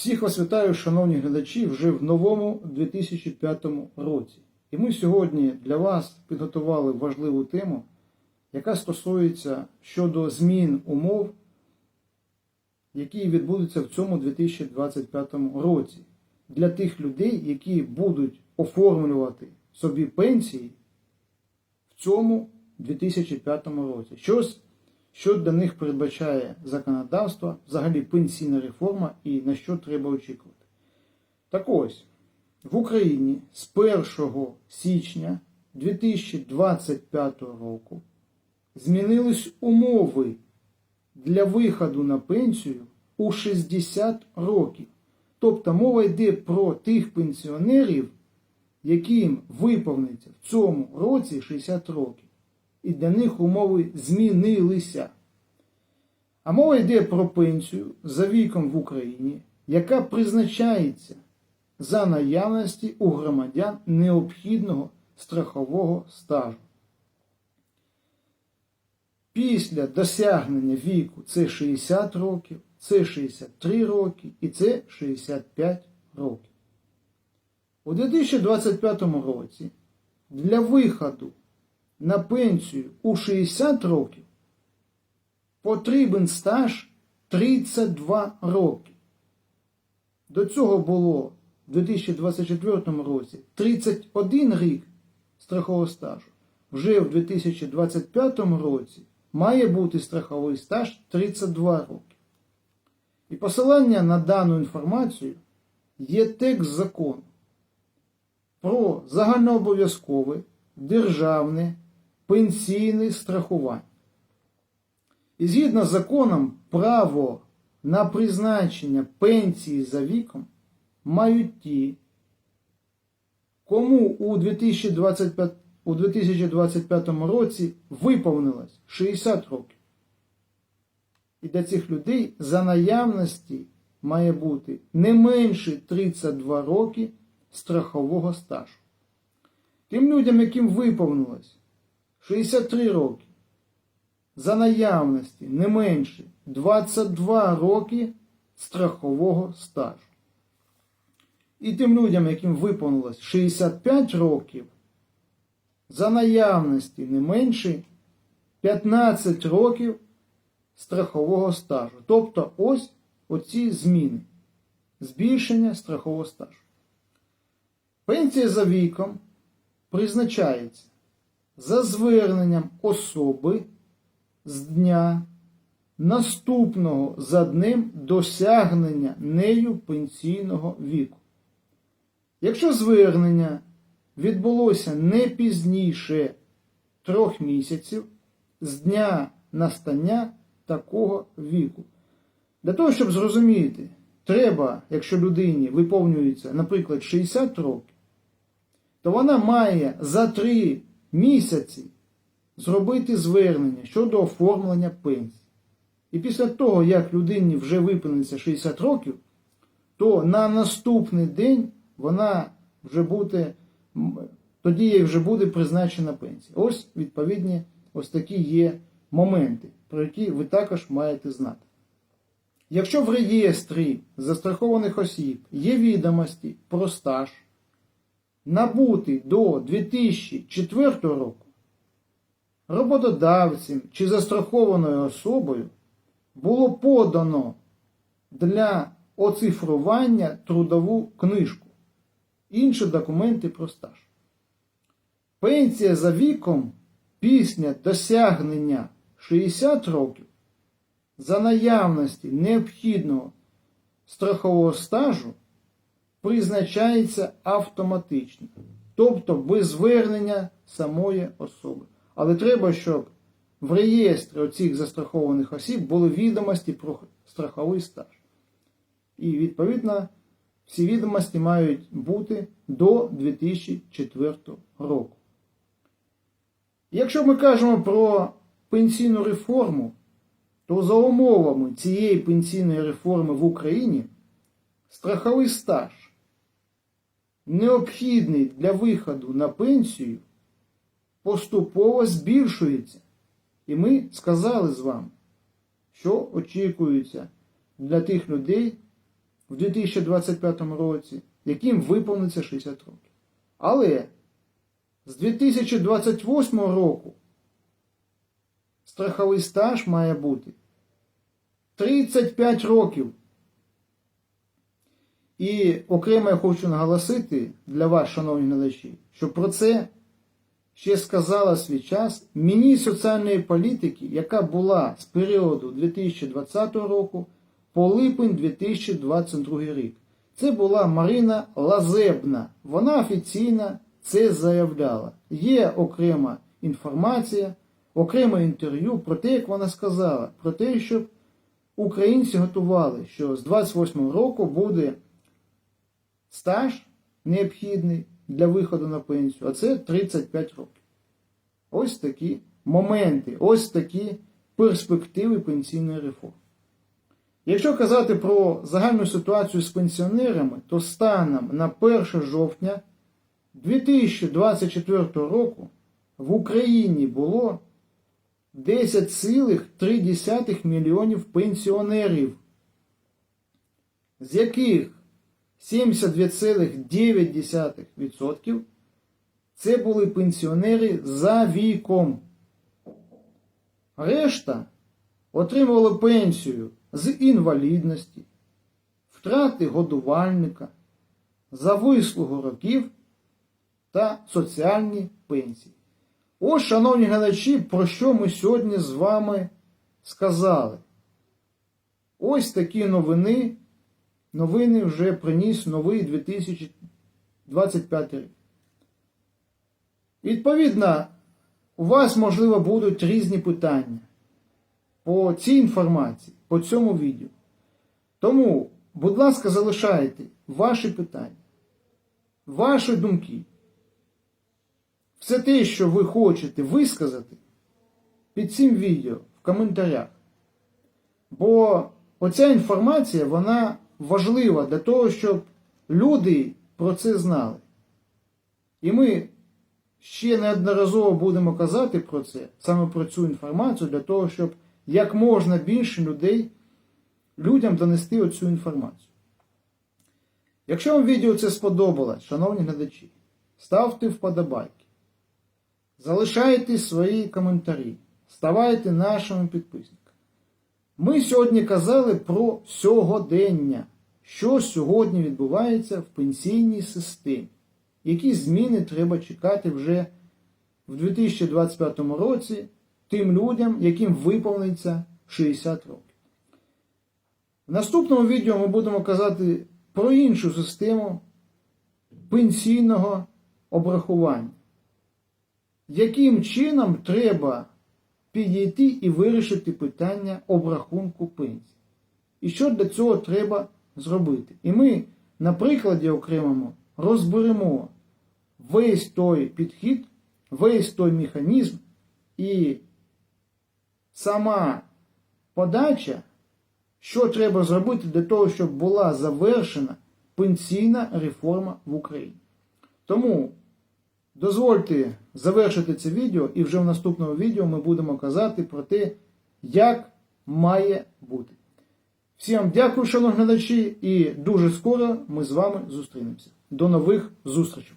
Всіх вас вітаю, шановні глядачі, вже в новому 2005 році. І ми сьогодні для вас підготували важливу тему, яка стосується щодо змін умов, які відбудуться в цьому 2025 році для тих людей, які будуть оформлювати собі пенсії в цьому 2005 році. Щось, що для них передбачає законодавство, взагалі пенсійна реформа і на що треба очікувати. Так ось, в Україні з 1 січня 2025 року змінились умови для виходу на пенсію у 60 років. Тобто мова йде про тих пенсіонерів, яким виповниться в цьому році 60 років. І для них умови змінилися. А мова йде про пенсію за віком в Україні, яка призначається за наявності у громадян необхідного страхового стажу. Після досягнення віку це 60 років, це 63 роки і це 65 років. У 2025 році для виходу на пенсію у 60 років потрібен стаж 32 роки. До цього було в 2024 році 31 рік страхового стажу. Вже в 2025 році має бути страховий стаж 32 роки. І посилання на дану інформацію є текст закону про загальнообов'язкове державне пенсійне страхування. І згідно з законом, право на призначення пенсії за віком мають ті, кому у 2025, у 2025 році виповнилось 60 років. І для цих людей за наявності має бути не менше 32 роки страхового стажу. Тим людям, яким виповнилось 63 роки, за наявності не менше 22 роки страхового стажу. І тим людям, яким виповнилось 65 років, за наявності не менше 15 років страхового стажу. Тобто ось оці зміни. Збільшення страхового стажу. Пенсія за віком призначається за зверненням особи з дня наступного за днем досягнення нею пенсійного віку. Якщо звернення відбулося не пізніше трьох місяців з дня настання такого віку. Для того, щоб зрозуміти, треба, якщо людині виповнюється, наприклад, 60 років, то вона має за 3 місяці зробити звернення щодо оформлення пенсії. І після того, як людині вже виповниться 60 років, то на наступний день вона вже буде, тоді їй вже буде призначена пенсія. Ось відповідні ось такі є моменти, про які ви також маєте знати. Якщо в реєстрі застрахованих осіб є відомості про стаж, набутий до 2004 року, роботодавцем чи застрахованою особою було подано для оцифрування трудову книжку, інші документи про стаж. Пенсія за віком після досягнення 60 років за наявності необхідного страхового стажу призначається автоматично, тобто без звернення самої особи. Але треба, щоб в реєстрі оцих застрахованих осіб були відомості про страховий стаж. І, відповідно, всі відомості мають бути до 2004 року. Якщо ми кажемо про пенсійну реформу, то за умовами цієї пенсійної реформи в Україні страховий стаж, необхідний для виходу на пенсію, поступово збільшується. І ми сказали з вами, що очікується для тих людей, в 2025 році, яким виповниться 60 років. Але з 2028 року страховий стаж має бути 35 років. І окремо я хочу наголосити для вас, шановні глядачі, що про це ще сказала свій час міністр соціальної політики, яка була з періоду 2020 року по липень 2022 рік. Це була Марина Лазебна. Вона офіційно це заявляла. Є окрема інформація, окреме інтерв'ю про те, як вона сказала, про те, щоб українці готували, що з 28 року буде стаж необхідний для виходу на пенсію, а це 35 років. Ось такі моменти, ось такі перспективи пенсійної реформи. Якщо казати про загальну ситуацію з пенсіонерами, то станом на 1 жовтня 2024 року в Україні було 10,3 мільйонів пенсіонерів, з яких 72,9% це були пенсіонери за віком. Решта отримували пенсію з інвалідності, втрати годувальника, за вислугу років та соціальні пенсії. Ось, шановні глядачі, про що ми сьогодні з вами сказали. Ось такі новини. Новини вже приніс новий 2025 рік. Відповідно, у вас, можливо, будуть різні питання по цій інформації, по цьому відео. Тому, будь ласка, залишайте ваші питання, ваші думки. Все те, що ви хочете висказати під цим відео в коментарях. Бо оця інформація, вона важлива для того, щоб люди про це знали. І ми ще неодноразово будемо казати про це, саме про цю інформацію, для того, щоб як можна більше людей, людям донести оцю інформацію. Якщо вам відео це сподобалось, шановні глядачі, ставте вподобайки, залишайте свої коментарі, ставайте нашими підписниками. Ми сьогодні казали про сьогодення, що сьогодні відбувається в пенсійній системі, які зміни треба чекати вже в 2025 році тим людям, яким виповниться 60 років. В наступному відео ми будемо казати про іншу систему пенсійного обрахування, яким чином треба підійти і вирішити питання обрахунку пенсії. І що для цього треба зробити? І ми на прикладі окремому розберемо весь той підхід, весь той механізм і сама подача, що треба зробити для того, щоб була завершена пенсійна реформа в Україні. Тому дозвольте завершити це відео, і вже в наступному відео ми будемо казати про те, як має бути. Всім дякую, шановні глядачі, і дуже скоро ми з вами зустрінемося. До нових зустрічей!